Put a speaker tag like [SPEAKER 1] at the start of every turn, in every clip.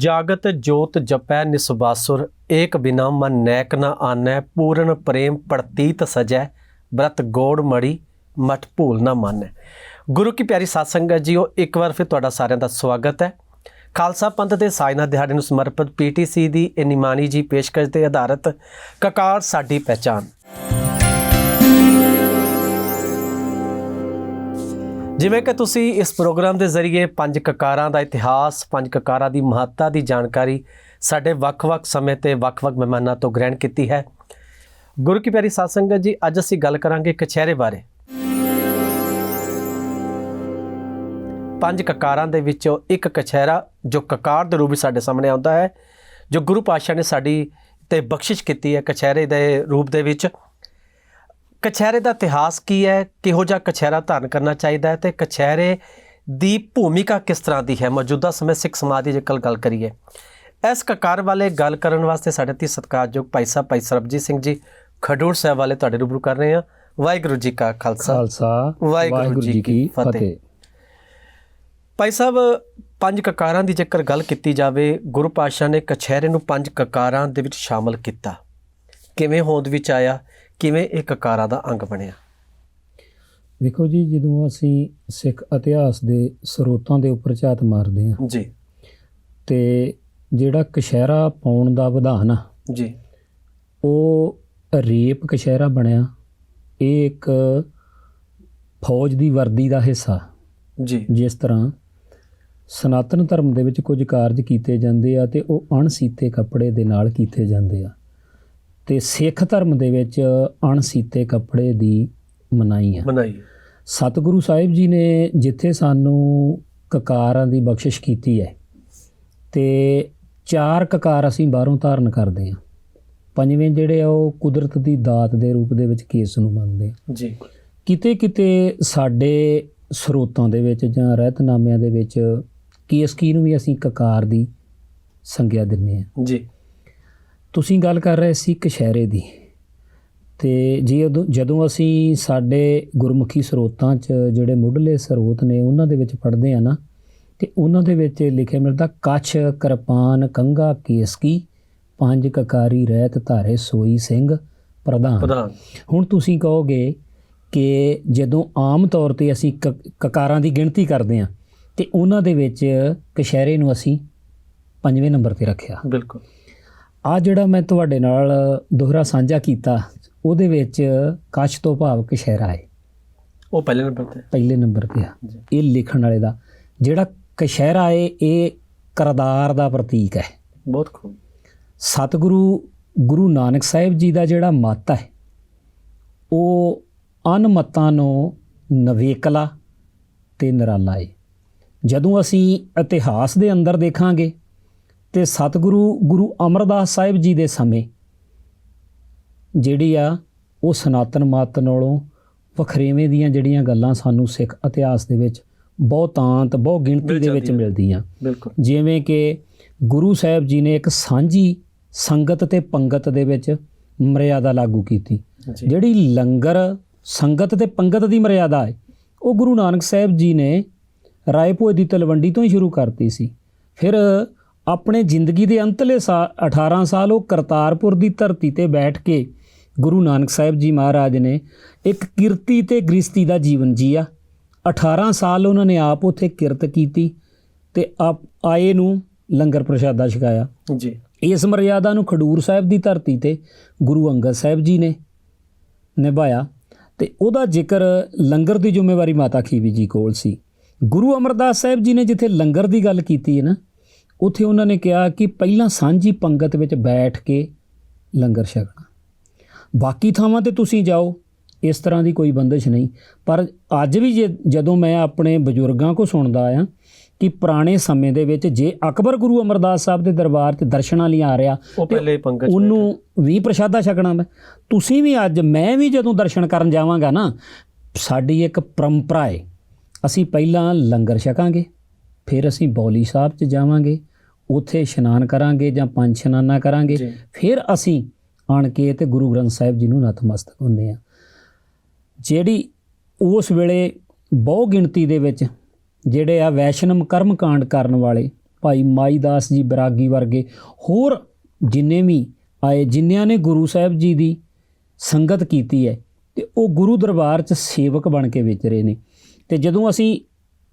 [SPEAKER 1] ਜਾਗਤ ਜੋਤ ਜਪੈ ਨਿਸਬਾਸੁਰ ਏਕ ਬਿਨਾ ਮਨ ਨੈਕ ਨ ਆਨੈ, ਪੂਰਨ ਪ੍ਰੇਮ ਪ੍ਰਤੀਤ ਸਜੈ, ਬ੍ਰਤ ਗੋੜ ਮੜੀ ਮਠ ਭੂਲ ਨਾ ਮਾਨੈ। ਗੁਰੂ ਕੀ ਪਿਆਰੀ ਸਾਧ ਸੰਗਤ ਜੀਓ, ਇੱਕ ਵਾਰ ਫਿਰ ਤੁਹਾਡਾ ਸਾਰਿਆਂ ਦਾ ਸਵਾਗਤ ਹੈ। ਖਾਲਸਾ ਪੰਥ ਦੇ ਸਾਇਨਾ ਦਿਹਾੜੇ ਨੂੰ ਸਮਰਪਿਤ ਪੀਟੀਸੀ ਦੀ ਇਹ ਨਿਮਾਣੀ ਜੀ ਪੇਸ਼ਕਸ਼ ਤੇ ਆਧਾਰਿਤ ਕਕਾਰ ਸਾਡੀ ਪਹਿਚਾਨ ਜਿਵੇਂ ਕਿ ਤੁਸੀਂ ਇਸ ਪ੍ਰੋਗਰਾਮ ਦੇ ਜ਼ਰੀਏ ਪੰਜ ਕਕਾਰਾਂ ਦਾ ਇਤਿਹਾਸ, ਪੰਜ ਕਕਾਰਾਂ ਦੀ ਮਹੱਤਤਾ ਦੀ ਜਾਣਕਾਰੀ ਸਾਡੇ ਵੱਖ-ਵੱਖ ਸਮੇਂ ਤੇ ਵੱਖ-ਵੱਖ ਮਹਿਮਾਨਾਂ ਤੋਂ ਗ੍ਰਹਿਣ ਕੀਤੀ ਹੈ। ਗੁਰੂ ਕੀ ਪਿਆਰੀ ਸਾਧ ਸੰਗਤ ਜੀ, ਅੱਜ ਅਸੀਂ ਗੱਲ ਕਰਾਂਗੇ ਕਛਹਿਰੇ ਬਾਰੇ। ਪੰਜ ਕਕਾਰਾਂ ਦੇ ਵਿੱਚੋਂ ਇੱਕ ਕਛਹਿਰਾ ਜੋ ਕਕਾਰ ਦੇ ਰੂਪ ਵਿੱਚ ਸਾਡੇ ਸਾਹਮਣੇ ਆਉਂਦਾ ਹੈ, ਜੋ ਗੁਰੂ ਪਾਤਸ਼ਾਹ ਨੇ ਸਾਡੀ ਤੇ ਬਖਸ਼ਿਸ਼ ਕੀਤੀ ਹੈ ਕਛਹਿਰੇ ਦੇ ਰੂਪ ਦੇ ਵਿੱਚ। ਕਛਹਿਰੇ ਦਾ ਇਤਿਹਾਸ ਕੀ ਹੈ? ਕਿਹੋ ਜਿਹਾ ਕਛਹਿਰਾ ਧਾਰਨ ਕਰਨਾ ਚਾਹੀਦਾ ਹੈ? ਤੇ ਕਛਹਿਰੇ ਦੀ ਭੂਮਿਕਾ ਕਿਸ ਤਰ੍ਹਾਂ ਦੀ ਹੈ? ਮੌਜੂਦਾ ਸਮੇਂ ਸਿੱਖ ਸਮਾਜ ਦੀ ਜੇਕਰ ਗੱਲ ਕਰੀਏ। ਇਸ ਕਕਾਰ ਵਾਲੇ ਗੱਲ ਕਰਨ ਵਾਸਤੇ ਸਾਡੇ ਤੇ ਸਤਿਕਾਰਯੋਗ ਭਾਈ ਸਾਹਿਬ ਭਾਈ ਸਰਬਜੀਤ ਸਿੰਘ ਜੀ ਖਡੂਰ ਸਾਹਿਬ ਵਾਲੇ ਤੁਹਾਡੇ ਰੂਬਰੂ ਕਰ ਰਹੇ ਹਾਂ। ਵਾਹਿਗੁਰੂ ਜੀ ਕਾ ਖਾਲਸਾ।
[SPEAKER 2] ਖਾਲਸਾ।
[SPEAKER 1] ਵਾਹਿਗੁਰੂ ਜੀ ਕੀ ਫਤਿਹ। ਭਾਈ ਸਾਹਿਬ ਪੰਜ ਕਕਾਰਾਂ ਦੀ ਜੇਕਰ ਗੱਲ ਕੀਤੀ ਜਾਵੇ ਗੁਰੂ ਪਾਤਸ਼ਾਹ ਨੇ ਕਛਹਿਰੇ ਨੂੰ ਪੰਜ ਕਕਾਰਾਂ ਦੇ ਵਿੱਚ ਸ਼ਾਮਲ ਕੀਤਾ। ਕਿਵੇਂ ਹੋਂਦ ਵਿੱਚ ਆਇਆ? ਕਿਵੇਂ ਇਹ ਕਕਾਰਾਂ ਦਾ ਅੰਗ ਬਣਿਆ?
[SPEAKER 2] ਵੇਖੋ ਜੀ ਜਦੋਂ ਅਸੀਂ ਸਿੱਖ ਇਤਿਹਾਸ ਦੇ ਸਰੋਤਾਂ ਦੇ ਉੱਪਰ ਝਾਤ ਮਾਰਦੇ ਹਾਂ
[SPEAKER 1] ਜੀ।
[SPEAKER 2] ਤੇ ਜਿਹੜਾ ਕਸ਼ਹਿਰਾ ਪਾਉਣ ਦਾ ਵਿਧਾਨ ਆ
[SPEAKER 1] ਜੀ।
[SPEAKER 2] ਉਹ ਰੇਪ ਕਸ਼ਹਿਰਾ ਬਣਿਆ। ਇਹ ਇੱਕ ਫੌਜ ਦੀ ਵਰਦੀ ਦਾ ਹਿੱਸਾ।
[SPEAKER 1] ਜੀ।
[SPEAKER 2] ਜਿਸ ਤਰ੍ਹਾਂ ਸਨਾਤਨ ਧਰਮ ਦੇ ਵਿੱਚ ਕੁਝ ਕਾਰਜ ਕੀਤੇ ਜਾਂਦੇ ਆ ਤੇ ਉਹ ਅਣਸੀਤੇ ਕੱਪੜੇ ਦੇ ਨਾਲ ਕੀਤੇ ਜਾਂਦੇ ਆ। ਤੇ ਸਿੱਖ ਧਰਮ ਦੇ ਵਿੱਚ ਅਣਸੀਤੇ ਕੱਪੜੇ ਦੀ ਮਨਾਈ ਆ
[SPEAKER 1] ਬਣਾਈ
[SPEAKER 2] ਸਤਿਗੁਰੂ ਸਾਹਿਬ ਜੀ ਨੇ ਜਿੱਥੇ ਸਾਨੂੰ ਕਕਾਰਾਂ ਦੀ ਬਖਸ਼ਿਸ਼ ਕੀਤੀ ਹੈ ਤੇ ਚਾਰ ਕਕਾਰ ਅਸੀਂ ਬਾਹਰੋਂ ਧਾਰਨ ਕਰਦੇ ਹਾਂ। ਪੰਜਵੇਂ ਜਿਹੜੇ ਆ ਉਹ ਕੁਦਰਤ ਦੀ ਦਾਤ ਦੇ ਰੂਪ ਦੇ ਵਿੱਚ ਕੇਸ ਨੂੰ ਮੰਨਦੇ ਆ।
[SPEAKER 1] ਜੀ।
[SPEAKER 2] ਕਿਤੇ ਕਿਤੇ ਸਾਡੇ ਸਰੋਤਾਂ ਦੇ ਵਿੱਚ ਜਾਂ ਰਹਿਤਨਾਮਿਆਂ ਦੇ ਵਿੱਚ ਕੇਸ ਕੀ ਨੂੰ ਵੀ ਅਸੀਂ ਕਕਾਰ ਦੀ ਸੰਗਿਆ ਦਿੰਨੇ ਆ
[SPEAKER 1] ਜੀ।
[SPEAKER 2] ਤੁਸੀਂ ਗੱਲ ਕਰ ਰਹੇ ਸੀ ਕਸ਼ਹਿਰੇ ਦੀ। ਤੇ ਜੇ ਜਦੋਂ ਅਸੀਂ ਸਾਡੇ ਗੁਰਮੁਖੀ ਸਰੋਤਾਂ 'ਚ ਜਿਹੜੇ ਮੁੱਢਲੇ ਸਰੋਤ ਨੇ ਉਹਨਾਂ ਦੇ ਵਿੱਚ ਪੜ੍ਹਦੇ ਆ ਨਾ ਤੇ ਉਹਨਾਂ ਦੇ ਵਿੱਚ ਲਿਖਿਆ ਮਿਲਦਾ ਕੱਛ ਕਿਰਪਾਨ ਕੰਗਾ ਕੇਸਕੀ ਪੰਜ ਕਕਾਰੀ ਰਹਿਤ ਧਾਰੇ ਸੋਈ ਸਿੰਘ ਪ੍ਰਧਾਨ। ਹੁਣ ਤੁਸੀਂ ਕਹੋਗੇ ਕਿ ਜਦੋਂ ਆਮ ਤੌਰ ਤੇ ਅਸੀਂ ਕਕਾਰਾਂ ਦੀ ਗਿਣਤੀ ਕਰਦੇ ਹਾਂ ਤੇ ਉਹਨਾਂ ਦੇ ਵਿੱਚ ਕਸ਼ਹਿਰੇ ਨੂੰ ਅਸੀਂ ਪੰਜਵੇਂ ਨੰਬਰ ਤੇ ਰੱਖਿਆ।
[SPEAKER 1] ਬਿਲਕੁਲ।
[SPEAKER 2] ਆ ਜਿਹੜਾ ਮੈਂ ਤੁਹਾਡੇ ਨਾਲ ਦੋਹਰਾ ਸਾਂਝਾ ਕੀਤਾ ਉਹਦੇ ਵਿੱਚ ਕਛ ਤੋਂ ਭਾਵ ਕਸ਼ਹਿਰਾ ਹੈ।
[SPEAKER 1] ਉਹ ਪਹਿਲੇ ਨੰਬਰ ਤੇ
[SPEAKER 2] ਪਹਿਲੇ ਨੰਬਰ ਤੇ ਆ। ਇਹ ਲਿਖਣ ਵਾਲੇ ਦਾ। ਜਿਹੜਾ ਕਸ਼ਹਿਰਾ ਹੈ ਇਹ ਕਰਦਾਰ ਦਾ ਪ੍ਰਤੀਕ ਹੈ।
[SPEAKER 1] ਬਹੁਤ ਖੂਬ।
[SPEAKER 2] ਸਤਿਗੁਰੂ ਗੁਰੂ ਨਾਨਕ ਸਾਹਿਬ ਜੀ ਦਾ ਜਿਹੜਾ ਮਤ ਹੈ ਉਹ ਅਨਮਤਾਂ ਨੂੰ ਨਵੇਕਲਾ ਤੇ ਨਿਰਾਲਾ ਹੈ। ਜਦੋਂ ਅਸੀਂ ਇਤਿਹਾਸ ਦੇ ਅੰਦਰ ਦੇਖਾਂਗੇ ਤੇ ਸਤਿਗੁਰੂ ਗੁਰੂ ਅਮਰਦਾਸ ਸਾਹਿਬ ਜੀ ਦੇ ਸਮੇਂ ਜਿਹੜੀ ਆ ਉਹ ਸਨਾਤਨ ਮਤ ਨਾਲੋਂ ਵਖਰੇਵੇਂ ਦੀਆਂ ਜਿਹੜੀਆਂ ਗੱਲਾਂ ਸਾਨੂੰ ਸਿੱਖ ਇਤਿਹਾਸ ਦੇ ਵਿੱਚ ਬਹੁਤਾਂਤ ਬਹੁ ਗਿਣਤੀ ਦੇ ਵਿੱਚ। ਮਿਲਦੀਆਂ। ਜਿਵੇਂ ਕਿ ਗੁਰੂ ਸਾਹਿਬ ਜੀ ਨੇ ਇੱਕ ਸਾਂਝੀ ਸੰਗਤ ਤੇ ਪੰਗਤ ਦੇ ਵਿੱਚ ਮਰਿਆਦਾ ਲਾਗੂ ਕੀਤੀ। ਜਿਹੜੀ ਲੰਗਰ ਸੰਗਤ ਤੇ ਪੰਗਤ ਦੀ ਮਰਿਆਦਾ ਹੈ ਉਹ ਗੁਰੂ ਨਾਨਕ ਸਾਹਿਬ ਜੀ ਨੇ ਰਾਏ ਭੋਏ ਦੀ ਤਲਵੰਡੀ ਤੋਂ ਹੀ ਸ਼ੁਰੂ ਕਰਤੀ ਸੀ। ਫਿਰ ਆਪਣੇ ਜ਼ਿੰਦਗੀ ਦੇ ਅੰਤਲੇ ਸਾਲ 18 ਸਾਲ ਉਹ ਕਰਤਾਰਪੁਰ ਦੀ ਧਰਤੀ ਤੇ ਬੈਠ ਕੇ ਗੁਰੂ ਨਾਨਕ ਸਾਹਿਬ ਜੀ ਮਹਾਰਾਜ ਨੇ ਇੱਕ ਕਿਰਤੀ ਤੇ ਗ੍ਰਸਤੀ ਦਾ ਜੀਵਨ ਜੀਆ। 18 ਸਾਲ ਉਹਨਾਂ ਨੇ ਆਪ ਉੱਥੇ ਕਿਰਤ ਕੀਤੀ ਤੇ ਆਪ ਆਏ ਨੂੰ ਲੰਗਰ ਪ੍ਰਸ਼ਾਦਾ ਛਕਾਇਆ।
[SPEAKER 1] ਜੀ।
[SPEAKER 2] ਇਸ ਮਰਿਆਦਾ ਨੂੰ ਖਡੂਰ ਸਾਹਿਬ ਦੀ ਧਰਤੀ ਤੇ ਗੁਰੂ ਅੰਗਦ ਸਾਹਿਬ ਜੀ ਨੇ ਨਿਭਾਇਆ ਤੇ ਉਹਦਾ ਜ਼ਿਕਰ ਲੰਗਰ ਦੀ ਜ਼ਿੰਮੇਵਾਰੀ ਮਾਤਾ ਖੀਵੀ ਜੀ ਕੋਲ ਸੀ। ਗੁਰੂ ਅਮਰਦਾਸ ਸਾਹਿਬ ਜੀ ਨੇ ਜਿੱਥੇ ਲੰਗਰ ਦੀ ਗੱਲ ਕੀਤੀ ਹੈ ਨਾ ਉੱਥੇ ਉਹਨਾਂ ਨੇ ਕਿਹਾ ਕਿ ਪਹਿਲਾਂ ਸਾਂਝੀ ਪੰਗਤ ਵਿੱਚ ਬੈਠ ਕੇ ਲੰਗਰ ਛਕਣਾ। ਬਾਕੀ ਥਾਵਾਂ ਤੇ ਤੁਸੀਂ ਜਾਓ ਇਸ ਤਰ੍ਹਾਂ ਦੀ ਕੋਈ ਬੰਦਿਸ਼ ਨਹੀਂ। ਪਰ ਅੱਜ ਵੀ ਜੇ ਜਦੋਂ ਮੈਂ ਆਪਣੇ ਬਜ਼ੁਰਗਾਂ ਕੋ ਸੁਣਦਾ ਆ ਕਿ ਪੁਰਾਣੇ ਸਮੇਂ ਦੇ ਵਿੱਚ ਜੇ ਅਕਬਰ ਗੁਰੂ ਅਮਰਦਾਸ ਸਾਹਿਬ ਦੇ ਦਰਬਾਰ ਤੇ ਦਰਸ਼ਨਾਂ ਲਈ ਆ ਰਿਹਾ ਉਹਨੂੰ ਵੀ ਪ੍ਰਸ਼ਾਦਾ ਛਕਣਾ ਮੈਂ। ਤੁਸੀਂ ਵੀ ਅੱਜ ਮੈਂ ਵੀ ਜਦੋਂ ਦਰਸ਼ਨ ਕਰਨ ਜਾਵਾਂਗਾ ਨਾ ਸਾਡੀ ਇੱਕ ਪਰੰਪਰਾ ਹੈ ਅਸੀਂ ਪਹਿਲਾਂ ਲੰਗਰ ਛਕਾਂਗੇ ਫਿਰ ਅਸੀਂ ਬੌਲੀ ਸਾਹਿਬ 'ਚ ਜਾਵਾਂਗੇ ਉੱਥੇ ਇਸ਼ਨਾਨ ਕਰਾਂਗੇ ਜਾਂ ਪੰਜ ਇਸ਼ਨਾਨਾ ਕਰਾਂਗੇ। ਫਿਰ ਅਸੀਂ ਆਣ ਕੇ ਤੇ ਗੁਰੂ ਗ੍ਰੰਥ ਸਾਹਿਬ ਜੀ ਨੂੰ ਨਤਮਸਤਕ ਹੁੰਦੇ ਆ ਜਿਹੜੀ ਉਸ ਵੇਲੇ ਬਹੁ ਗਿਣਤੀ ਦੇ ਵਿੱਚ ਜਿਹੜੇ ਆ ਵੈਸ਼ਨਮ ਕਰਮ ਕਾਂਡ ਕਰਨ ਵਾਲੇ ਭਾਈ ਮਾਈਦਾਸ ਜੀ ਬਰਾਗੀ ਵਰਗੇ ਹੋਰ ਜਿੰਨੇ ਵੀ ਆਏ ਜਿਨ੍ਹਾਂ ਨੇ ਗੁਰੂ ਸਾਹਿਬ ਜੀ ਦੀ ਸੰਗਤ ਕੀਤੀ ਹੈ ਤੇ ਉਹ ਗੁਰੂ ਦਰਬਾਰ 'ਚ ਸੇਵਕ ਬਣ ਕੇ ਵਿਚਰੇ ਨੇ। ਤੇ ਜਦੋਂ ਅਸੀਂ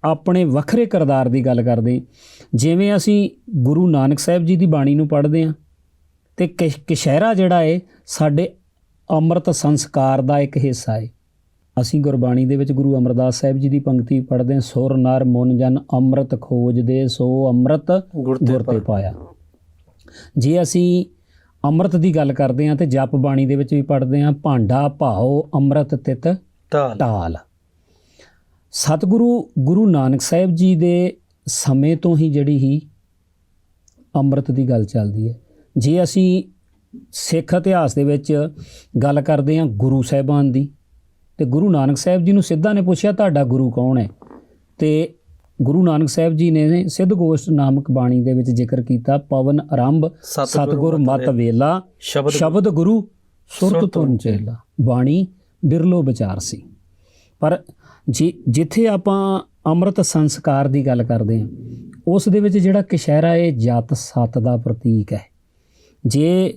[SPEAKER 2] ਆਪਣੇ ਵੱਖਰੇ ਕਿਰਦਾਰ ਦੀ ਗੱਲ ਕਰਦੇ ਜਿਵੇਂ ਅਸੀਂ ਗੁਰੂ ਨਾਨਕ ਸਾਹਿਬ ਜੀ ਦੀ ਬਾਣੀ ਨੂੰ ਪੜ੍ਹਦੇ ਹਾਂ ਤੇ ਕਿਸ਼- ਕਿਸ਼ਹਿਰਾ ਜਿਹੜਾ ਹੈ ਸਾਡੇ ਅੰਮ੍ਰਿਤ ਸੰਸਕਾਰ ਦਾ ਇੱਕ ਹਿੱਸਾ ਹੈ ਅਸੀਂ ਗੁਰਬਾਣੀ ਦੇ ਵਿੱਚ ਗੁਰੂ ਅਮਰਦਾਸ ਸਾਹਿਬ ਜੀ ਦੀ ਪੰਕਤੀ ਪੜ੍ਹਦੇ ਹਾਂ ਸੁਰ ਨਰ ਮਨ ਜਨ ਅੰਮ੍ਰਿਤ ਖੋਜਦੇ ਸੋ ਅੰਮ੍ਰਿਤ
[SPEAKER 1] ਗੁਰ ਤੇ
[SPEAKER 2] ਪਾਇਆ। ਜੇ ਅਸੀਂ ਅੰਮ੍ਰਿਤ ਦੀ ਗੱਲ ਕਰਦੇ ਹਾਂ ਤੇ ਜਪ ਬਾਣੀ ਦੇ ਵਿੱਚ ਵੀ ਪੜ੍ਹਦੇ ਹਾਂ ਭਾਂਡਾ ਭਾਓ ਅੰਮ੍ਰਿਤ ਤਿਤ
[SPEAKER 1] ਢਾਲ
[SPEAKER 2] ਸਤਿਗੁਰੂ ਗੁਰੂ ਨਾਨਕ ਸਾਹਿਬ ਜੀ ਦੇ ਸਮੇਂ ਤੋਂ ਹੀ ਜਿਹੜੀ ਹੀ ਅੰਮ੍ਰਿਤ ਦੀ ਗੱਲ ਚੱਲਦੀ ਹੈ। ਜੇ ਅਸੀਂ ਸਿੱਖ ਇਤਿਹਾਸ ਦੇ ਵਿੱਚ ਗੱਲ ਕਰਦੇ ਹਾਂ ਗੁਰੂ ਸਾਹਿਬਾਨ ਦੀ ਤੇ ਗੁਰੂ ਨਾਨਕ ਸਾਹਿਬ ਜੀ ਨੂੰ ਸਿੱਧਾ ਨੇ ਪੁੱਛਿਆ ਤੁਹਾਡਾ ਗੁਰੂ ਕੌਣ ਹੈ? ਤੇ ਗੁਰੂ ਨਾਨਕ ਸਾਹਿਬ ਜੀ ਨੇ ਸਿੱਧ ਗੋਸ਼ਟ ਨਾਮਕ ਬਾਣੀ ਦੇ ਵਿੱਚ ਜ਼ਿਕਰ ਕੀਤਾ ਪਵਨ ਆਰੰਭ ਸਤਿਗੁਰ ਮਤ ਵੇਲਾ
[SPEAKER 1] ਸ਼ਬਦ
[SPEAKER 2] ਗੁਰੂ ਸੁਰਤ ਤੁਨ ਚੇਲਾ। ਬਾਣੀ ਬਿਰਲੋ ਵਿਚਾਰ ਸੀ। ਪਰ ਜੇ ਜਿੱਥੇ ਆਪਾਂ ਅੰਮ੍ਰਿਤ ਸੰਸਕਾਰ ਦੀ ਗੱਲ ਕਰਦੇ ਹਾਂ ਉਸ ਦੇ ਵਿੱਚ ਜਿਹੜਾ ਕਿਸ਼ਹਿਰਾ ਇਹ ਜਤ ਸਤ ਦਾ ਪ੍ਰਤੀਕ ਹੈ। ਜੇ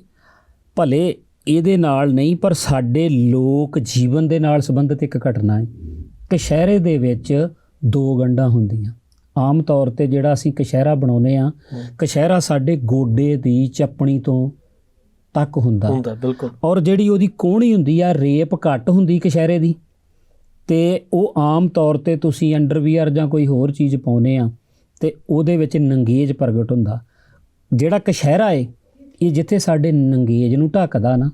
[SPEAKER 2] ਭਲੇ ਇਹਦੇ ਨਾਲ ਨਹੀਂ ਪਰ ਸਾਡੇ ਲੋਕ ਜੀਵਨ ਦੇ ਨਾਲ ਸੰਬੰਧਿਤ ਇੱਕ ਘਟਨਾ ਹੈ। ਕਸ਼ਹਿਰੇ ਦੇ ਵਿੱਚ ਦੋ ਗੰਢਾਂ ਹੁੰਦੀਆਂ। ਆਮ ਤੌਰ ਤੇ ਜਿਹੜਾ ਅਸੀਂ ਕਸ਼ਹਿਰਾ ਬਣਾਉਨੇ ਆ ਕਸ਼ਹਿਰਾ ਸਾਡੇ ਗੋਡੇ ਦੀ ਚੱਪਣੀ ਤੋਂ ਤੱਕ ਹੁੰਦਾ।
[SPEAKER 1] ਹੁੰਦਾ ਬਿਲਕੁਲ।
[SPEAKER 2] ਔਰ ਜਿਹੜੀ ਉਹਦੀ ਕੋਹਣੀ ਹੁੰਦੀ ਆ ਰੇਪ ਘੱਟ ਹੁੰਦੀ ਕਸ਼ਹਿਰੇ ਦੀ। ਤੇ ਉਹ ਆਮ ਤੌਰ ਤੇ ਤੁਸੀਂ ਅੰਡਰਵੀਅਰ ਜਾਂ ਕੋਈ ਹੋਰ ਚੀਜ਼ ਪਾਉਨੇ ਆ, ਤੇ ਉਹਦੇ ਵਿੱਚ ਨੰਗੇਜ ਪ੍ਰਗਟ ਹੁੰਦਾ। ਜਿਹੜਾ ਕਸ਼ਹਿਰਾ ਏ, ਇਹ ਜਿੱਥੇ ਸਾਡੇ ਨੰਗੇਜ ਨੂੰ ਢੱਕਦਾ ਨਾ,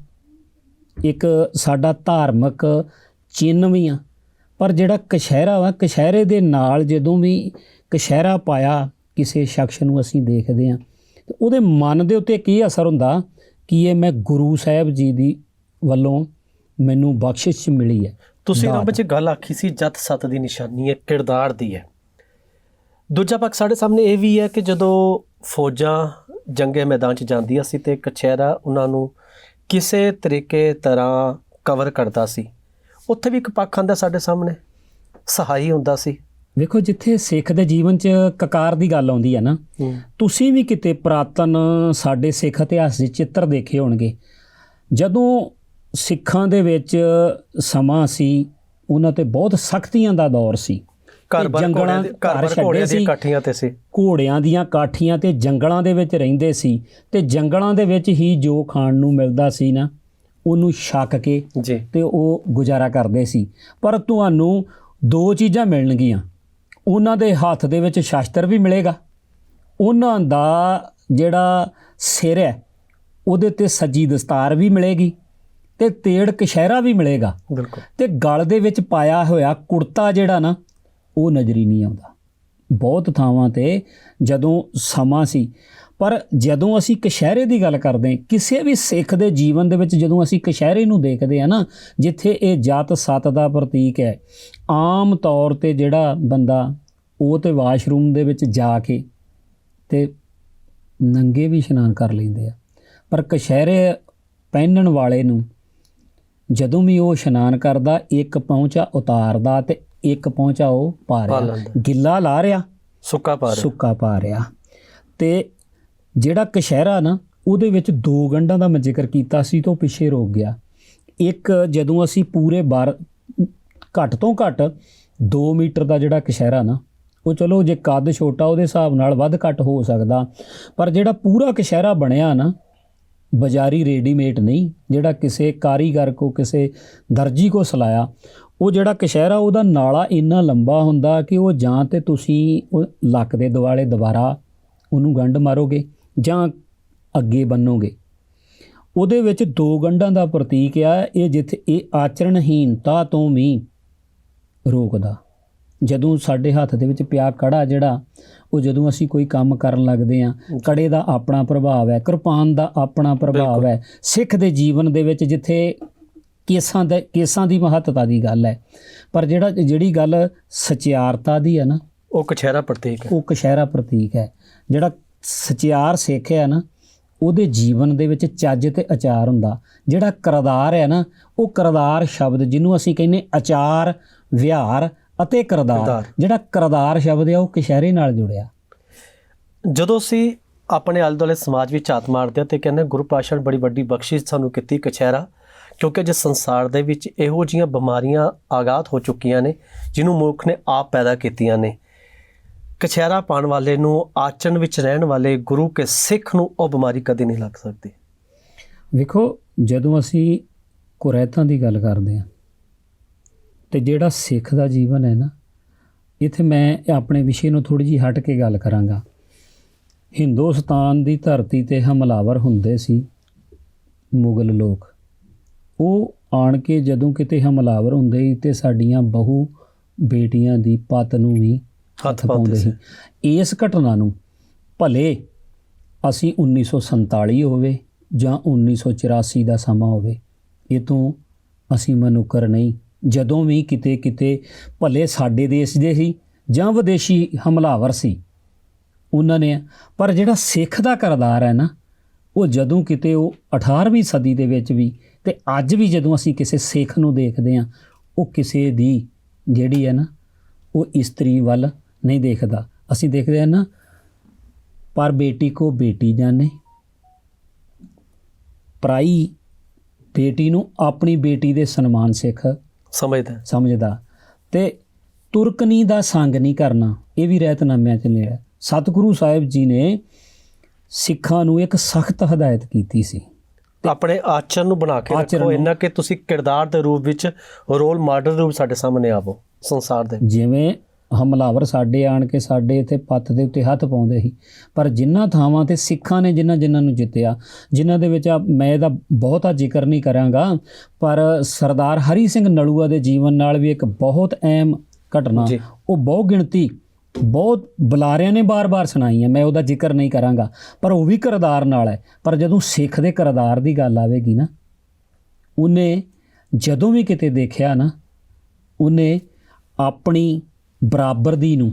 [SPEAKER 2] ਇੱਕ ਸਾਡਾ ਧਾਰਮਿਕ ਚਿੰਨ੍ਹ ਵੀ ਆ। ਪਰ ਜਿਹੜਾ ਕਸ਼ਹਿਰਾ ਵਾ ਕਸ਼ਹਿਰੇ ਦੇ ਨਾਲ ਜਦੋਂ ਵੀ ਕਸ਼ਹਿਰਾ ਪਾਇਆ ਕਿਸੇ ਸ਼ਖਸ ਨੂੰ ਅਸੀਂ ਦੇਖਦੇ ਆ, ਤੇ ਉਹਦੇ ਮਨ ਦੇ ਉੱਤੇ ਕੀ ਅਸਰ ਹੁੰਦਾ, ਕਿ ਇਹ ਮੈਂ ਗੁਰੂ ਸਾਹਿਬ ਜੀ ਦੀ ਵੱਲੋਂ ਮੈਨੂੰ ਬਖਸ਼ਿਸ਼ ਮਿਲੀ ਹੈ।
[SPEAKER 1] ਤੁਸੀਂ
[SPEAKER 2] ਦਾਤ।
[SPEAKER 1] ਵਿੱਚ ਗੱਲ ਆਖੀ ਸੀ ਜਤ ਸਤ ਦੀ ਨਿਸ਼ਾਨੀ ਹੈ ਕਿਰਦਾਰ ਦੀ ਹੈ। ਦੂਜਾ ਪੱਖ ਸਾਡੇ ਸਾਹਮਣੇ ਇਹ ਵੀ ਹੈ ਕਿ ਜਦੋਂ ਫੌਜਾਂ ਜੰਗੇ ਮੈਦਾਨ 'ਚ ਜਾਂਦੀਆਂ ਸੀ ਤੇ ਕਛਹਿਰਾ ਉਹਨਾਂ ਨੂੰ ਕਿਸੇ ਤਰੀਕੇ ਤਰ੍ਹਾਂ ਕਵਰ ਕਰਦਾ ਸੀ ਉੱਥੇ ਵੀ ਇੱਕ ਪੱਖ ਆਂਦਾ ਸਾਡੇ ਸਾਹਮਣੇ ਸਹਾਈ ਹੁੰਦਾ ਸੀ।
[SPEAKER 2] ਵੇਖੋ ਜਿੱਥੇ ਸਿੱਖ ਦੇ ਜੀਵਨ 'ਚ ਕਕਾਰ ਦੀ ਗੱਲ ਆਉਂਦੀ ਹੈ ਨਾ ਤੁਸੀਂ ਵੀ ਕਿਤੇ ਪ੍ਰਾਤਨ ਸਾਡੇ ਸਿੱਖ ਇਤਿਹਾਸ ਦੇ ਚਿੱਤਰ ਦੇਖੇ ਹੋਣਗੇ। ਜਦੋਂ ਸਿੱਖਾਂ ਦੇ ਵਿੱਚ ਸਮਾਂ ਸੀ ਉਹਨਾਂ ਤੇ ਬਹੁਤ ਸਖਤੀਆਂ ਦਾ ਦੌਰ ਸੀ।
[SPEAKER 1] ਘਰ
[SPEAKER 2] ਜੰਗਲਾਂ
[SPEAKER 1] ਘਰ ਘੋੜਿਆਂ। ਦੀਆਂ ਇਕੱਠੀਆਂ ਤੇ ਸੀ।
[SPEAKER 2] ਘੋੜਿਆਂ ਦੀਆਂ ਕਾਠੀਆਂ ਤੇ ਜੰਗਲਾਂ ਦੇ ਵਿੱਚ ਰਹਿੰਦੇ ਸੀ। ਤੇ ਜੰਗਲਾਂ ਦੇ ਵਿੱਚ ਹੀ ਜੋ ਖਾਣ ਨੂੰ ਮਿਲਦਾ ਸੀ ਨਾ ਉਹਨੂੰ ਛਕ ਕੇ ਤੇ ਉਹ ਗੁਜ਼ਾਰਾ ਕਰਦੇ ਸੀ। ਪਰ ਤੁਹਾਨੂੰ ਦੋ ਚੀਜ਼ਾਂ ਮਿਲਣਗੀਆਂ। ਉਹਨਾਂ ਦੇ ਹੱਥ ਦੇ ਵਿੱਚ ਸ਼ਸਤਰ ਵੀ ਮਿਲੇਗਾ। ਉਹਨਾਂ ਦਾ ਜਿਹੜਾ ਸਿਰ ਹੈ ਉਹਦੇ ਤੇ ਸੱਜੀ ਦਸਤਾਰ ਵੀ ਮਿਲੇਗੀ। ਤੇ ਤੇੜ ਕਸ਼ਹਿਰਾ ਵੀ ਮਿਲੇਗਾ।
[SPEAKER 1] ਬਿਲਕੁਲ।
[SPEAKER 2] ਤੇ ਗਲ ਦੇ ਵਿੱਚ ਪਾਇਆ ਹੋਇਆ ਕੁੜਤਾ ਜਿਹੜਾ ਨਾ ਉਹ ਨਜ਼ਰੀ ਨਹੀਂ ਆਉਂਦਾ। ਬਹੁਤ ਥਾਵਾਂ ਤੇ ਜਦੋਂ ਸਮਾਂ ਸੀ ਪਰ ਜਦੋਂ ਅਸੀਂ ਕਸ਼ਹਿਰੇ ਦੀ ਗੱਲ ਕਰਦੇ ਹਾਂ ਕਿਸੇ ਵੀ ਸਿੱਖ ਦੇ ਜੀਵਨ ਦੇ ਵਿੱਚ ਜਦੋਂ ਅਸੀਂ ਕਸ਼ਹਿਰੇ ਨੂੰ ਦੇਖਦੇ ਆ ਨਾ ਜਿੱਥੇ ਇਹ ਜਤ ਸਤ ਦਾ ਪ੍ਰਤੀਕ ਹੈ ਆਮ ਤੌਰ ਤੇ ਜਿਹੜਾ ਬੰਦਾ ਉਹ ਤੇ ਵਾਸ਼ਰੂਮ ਦੇ ਵਿੱਚ ਜਾ ਕੇ ਤੇ ਨੰਗੇ ਵੀ ਇਸ਼ਨਾਨ ਕਰ ਲੈਂਦੇ ਆ। ਪਰ ਕਸ਼ਹਿਰੇ ਪਹਿਨਣ ਵਾਲੇ ਨੂੰ ਜਦੋਂ ਵੀ ਉਹ ਇਸ਼ਨਾਨ ਕਰਦਾ ਇੱਕ ਪਹੁੰਚਾ ਉਤਾਰਦਾ ਤੇ ਇੱਕ ਪਹੁੰਚਾ ਉਹ ਪਾ ਰਿਹਾ। ਗਿੱਲਾ ਲਾ ਰਿਹਾ
[SPEAKER 1] ਸੁੱਕਾ ਪਾ ਰਿਹਾ
[SPEAKER 2] ਸੁੱਕਾ ਪਾ ਰਿਹਾ ਤੇ ਜਿਹੜਾ ਕਸ਼ਹਿਰਾ ਨਾ ਉਹਦੇ ਵਿੱਚ ਦੋ ਗੰਢਾਂ ਦਾ ਮੈਂ ਜ਼ਿਕਰ ਕੀਤਾ ਸੀ ਤੋਂ ਪਿੱਛੇ ਰੋਕ ਗਿਆ। ਇੱਕ ਜਦੋਂ ਅਸੀਂ ਪੂਰੇ ਬਾਰ ਘੱਟ ਤੋਂ ਘੱਟ 2 ਮੀਟਰ ਦਾ ਜਿਹੜਾ ਕਸ਼ਹਿਰਾ ਨਾ ਉਹ ਚਲੋ ਜੇ ਕੱਦ ਛੋਟਾ ਉਹਦੇ ਹਿਸਾਬ ਨਾਲ ਵੱਧ ਘੱਟ ਹੋ ਸਕਦਾ ਪਰ ਜਿਹੜਾ ਪੂਰਾ ਕਸ਼ਹਿਰਾ ਬਣਿਆ ਨਾ ਬਾਜ਼ਾਰੀ ਰੈਡੀਮੇਡ ਨਹੀਂ, ਜਿਹੜਾ ਕਿਸੇ ਕਾਰੀਗਰ ਕੋ, ਕਿਸੇ ਦਰਜੀ ਕੋ ਸਲਾਇਆ। ਉਹ ਜਿਹੜਾ ਕਸ਼ਹਿਰਾ, ਉਹਦਾ ਨਾਲਾ ਇੰਨਾ ਲੰਬਾ ਹੁੰਦਾ ਕਿ ਉਹ ਜਾਂ ਤੇ ਤੁਸੀਂ ਉਹ ਲੱਕ ਦੇ ਦਿਵਾਲੇ ਦੁਬਾਰਾ ਉਹਨੂੰ ਗੰਢ ਮਾਰੋਗੇ ਜਾਂ ਅੱਗੇ ਬੰਨੋਗੇ। ਉਹਦੇ ਵਿੱਚ ਦੋ ਗੰਢਾਂ ਦਾ ਪ੍ਰਤੀਕ ਆ, ਇਹ ਜਿੱਥੇ ਇਹ ਆਚਰਣਹੀਨਤਾ ਤੋਂ ਵੀ ਰੋਕਦਾ। ਜਦੋਂ ਸਾਡੇ ਹੱਥ ਦੇ ਵਿੱਚ ਪਿਆ ਕੜਾ ਜਿਹੜਾ ਉਹ ਜਦੋਂ ਅਸੀਂ ਕੋਈ ਕੰਮ ਕਰਨ ਲੱਗਦੇ ਆ ਕੜੇ ਦਾ ਆਪਣਾ ਪ੍ਰਭਾਵ ਹੈ ਕਿਰਪਾਨ ਦਾ ਆਪਣਾ ਪ੍ਰਭਾਵ ਹੈ ਸਿੱਖ ਦੇ ਜੀਵਨ ਦੇ ਵਿੱਚ ਜਿੱਥੇ ਕੇਸਾਂ ਦੇ ਕੇਸਾਂ ਦੀ ਮਹੱਤਤਾ ਦੀ ਗੱਲ ਹੈ ਪਰ ਜਿਹੜਾ ਜਿਹੜੀ ਗੱਲ ਸਚਿਆਰਤਾ ਦੀ ਹੈ ਨਾ
[SPEAKER 1] ਉਹ ਕਛਹਿਰਾ ਪ੍ਰਤੀਕ ਹੈ।
[SPEAKER 2] ਉਹ ਕਸ਼ਹਿਰਾ ਪ੍ਰਤੀਕ ਹੈ ਜਿਹੜਾ ਸਚਿਆਰ ਸਿੱਖ ਹੈ ਨਾ ਉਹਦੇ ਜੀਵਨ ਦੇ ਵਿੱਚ ਚੱਜ ਤੇ ਅਚਾਰ ਹੁੰਦਾ ਜਿਹੜਾ ਕਰਦਾਰ ਹੈ ਨਾ ਉਹ ਕਰਦਾਰ ਸ਼ਬਦ ਜਿਹਨੂੰ ਅਸੀਂ ਕਹਿੰਦੇ ਅਚਾਰ ਵਿਹਾਰ ਅਤੇ ਕਰਦਾਰ। ਜਿਹੜਾ ਕਰਦਾਰ ਸ਼ਬਦ ਹੈ ਉਹ ਕਸ਼ਹਿਰੇ ਨਾਲ ਜੁੜਿਆ।
[SPEAKER 1] ਜਦੋਂ ਅਸੀਂ ਆਪਣੇ ਆਲੇ ਦੁਆਲੇ ਸਮਾਜ ਵਿੱਚ ਝਾਤ ਮਾਰਦੇ ਤੇ ਕਹਿੰਦੇ ਗੁਰੂ ਨੇ ਬੜੀ ਵੱਡੀ ਬਖਸ਼ਿਸ਼ ਸਾਨੂੰ ਕੀਤੀ ਕਛਹਿਰਾ ਕਿਉਂਕਿ ਜੇ ਸੰਸਾਰ ਦੇ ਵਿੱਚ ਇਹੋ ਜੀਆਂ ਬਿਮਾਰੀਆਂ ਆਗਾਤ ਹੋ ਚੁੱਕੀਆਂ ਨੇ ਜਿਹਨੂੰ ਮਨੁੱਖ ਨੇ ਆਪ ਪੈਦਾ ਕੀਤੀਆਂ ਨੇ। ਕਛਹਿਰਾ ਪਾਉਣ ਵਾਲੇ ਨੂੰ ਆਚਰਨ ਵਿੱਚ ਰਹਿਣ ਵਾਲੇ ਗੁਰੂ ਕੇ ਸਿੱਖ ਨੂੰ ਉਹ ਬਿਮਾਰੀ ਕਦੇ ਨਹੀਂ ਲੱਗ ਸਕਦੀ।
[SPEAKER 2] ਵੇਖੋ ਜਦੋਂ ਅਸੀਂ ਕੁਰੈਤਾਂ ਦੀ ਗੱਲ ਕਰਦੇ ਹਾਂ ਤੇ ਜਿਹੜਾ ਸਿੱਖ ਦਾ ਜੀਵਨ ਹੈ ਨਾ ਇੱਥੇ ਮੈਂ ਆਪਣੇ ਵਿਸ਼ੇ ਨੂੰ ਥੋੜੀ ਜਿਹੀ ਹਟ ਕੇ ਗੱਲ ਕਰਾਂਗਾ। ਹਿੰਦੁਸਤਾਨ ਦੀ ਧਰਤੀ ਤੇ ਹਮਲਾਵਰ ਹੁੰਦੇ ਸੀ ਮੁਗਲ ਲੋਕ। ਉਹ ਆਣ ਕੇ ਜਦੋਂ ਕਿਤੇ ਹਮਲਾਵਰ ਹੁੰਦੇ ਸੀ ਤੇ ਸਾਡੀਆਂ ਬਹੂ ਬੇਟੀਆਂ ਦੀ ਪਤ ਨੂੰ ਵੀ
[SPEAKER 1] ਹੱਥ ਪਾਉਂਦੇ ਸੀ।
[SPEAKER 2] ਇਸ ਘਟਨਾ ਨੂੰ ਭਲੇ ਅਸੀਂ 1947 ਹੋਵੇ ਜਾਂ 1984 ਦਾ ਸਮਾਂ ਹੋਵੇ ਇਹ ਤੋਂ ਅਸੀਂ ਮਨੁੱਕਰ ਨਹੀਂ। ਜਦੋਂ ਵੀ ਕਿਤੇ ਕਿਤੇ ਭਲੇ ਸਾਡੇ ਦੇਸ਼ ਦੇ ਸੀ ਜਾਂ ਵਿਦੇਸ਼ੀ ਹਮਲਾਵਰ ਸੀ, ਉਹਨਾਂ ਨੇ, ਪਰ ਜਿਹੜਾ ਸਿੱਖ ਦਾ ਕਰਦਾਰ ਹੈ ਨਾ, ਉਹ ਜਦੋਂ ਕਿਤੇ ਉਹ 18ਵੀਂ ਸਦੀ ਦੇ ਵਿੱਚ ਵੀ ਤੇ ਅੱਜ ਵੀ ਜਦੋਂ ਅਸੀਂ ਕਿਸੇ ਸਿੱਖ ਨੂੰ ਦੇਖਦੇ ਹਾਂ, ਉਹ ਕਿਸੇ ਦੀ ਜਿਹੜੀ ਹੈ ਨਾ, ਉਹ ਇਸਤਰੀ ਵੱਲ ਨਹੀਂ ਦੇਖਦਾ। ਅਸੀਂ ਦੇਖਦੇ ਹਾਂ ਨਾ, ਪਰ ਬੇਟੀ ਕੋ ਬੇਟੀ ਜਾਣੇ, ਪਰਾਈ ਬੇਟੀ ਨੂੰ ਆਪਣੀ ਬੇਟੀ ਦੇ ਸਨਮਾਨ ਸਿੱਖ
[SPEAKER 1] ਸਮਝਦਾ।
[SPEAKER 2] ਸਮਝਦਾ ਤੇ ਤੁਰਕਨੀ ਦਾ ਸੰਗ ਨਹੀਂ ਕਰਨਾ ਇਹ ਵੀ ਰਹਿਤਨਾਮਿਆਂ 'ਚ ਲਿਆ ਸਤਿਗੁਰੂ ਸਾਹਿਬ ਜੀ ਨੇ ਸਿੱਖਾਂ ਨੂੰ ਇੱਕ ਸਖਤ ਹਦਾਇਤ ਕੀਤੀ ਸੀ
[SPEAKER 1] ਆਪਣੇ ਆਚਰਨ ਨੂੰ ਬਣਾ ਕੇ ਰੱਖੋ। ਇੰਨਾ ਕਿ ਤੁਸੀਂ ਕਿਰਦਾਰ ਦੇ ਰੂਪ ਵਿੱਚ ਰੋਲ ਮਾਡਲ ਰੂਪ ਸਾਡੇ ਸਾਹਮਣੇ ਆਵੋ ਸੰਸਾਰ ਦੇ
[SPEAKER 2] ਜਿਵੇਂ ਹਮਲਾਵਰ ਸਾਡੇ ਆਣ ਕੇ ਸਾਡੇ ਇੱਥੇ ਪੱਤ ਦੇ ਉੱਤੇ ਹੱਥ ਪਾਉਂਦੇ ਸੀ। ਪਰ ਜਿਨ੍ਹਾਂ ਥਾਵਾਂ ਤੇ ਸਿੱਖਾਂ ਨੇ ਜਿਨ੍ਹਾਂ ਜਿਨ੍ਹਾਂ ਨੂੰ ਜਿੱਤਿਆ ਜਿਨ੍ਹਾਂ ਦੇ ਵਿੱਚ ਮੈਂ ਇਹਦਾ ਬਹੁਤਾ ਜ਼ਿਕਰ ਨਹੀਂ ਕਰਾਂਗਾ ਪਰ ਸਰਦਾਰ ਹਰੀ ਸਿੰਘ ਨਲੂਆ ਦੇ ਜੀਵਨ ਨਾਲ ਵੀ ਇੱਕ ਬਹੁਤ ਅਹਿਮ ਘਟਨਾ। ਉਹ ਬਹੁ ਗਿਣਤੀ ਬਹੁਤ ਬੁਲਾਰਿਆਂ ਨੇ ਬਾਰ-ਬਾਰ ਸੁਣਾਈ ਹੈ ਮੈਂ ਉਹਦਾ ਜ਼ਿਕਰ ਨਹੀਂ ਕਰਾਂਗਾ। ਪਰ ਉਹ ਵੀ ਕਰਦਾਰ ਨਾਲ ਹੈ। ਪਰ ਜਦੋਂ ਸਿੱਖ ਦੇ ਕਰਦਾਰ ਦੀ ਗੱਲ ਆਵੇਗੀ ਨਾ ਉਹਨੇ ਜਦੋਂ ਵੀ ਕਿਤੇ ਦੇਖਿਆ ਨਾ ਉਹਨੇ ਆਪਣੀ ਬਰਾਬਰ ਦੀ ਨੂੰ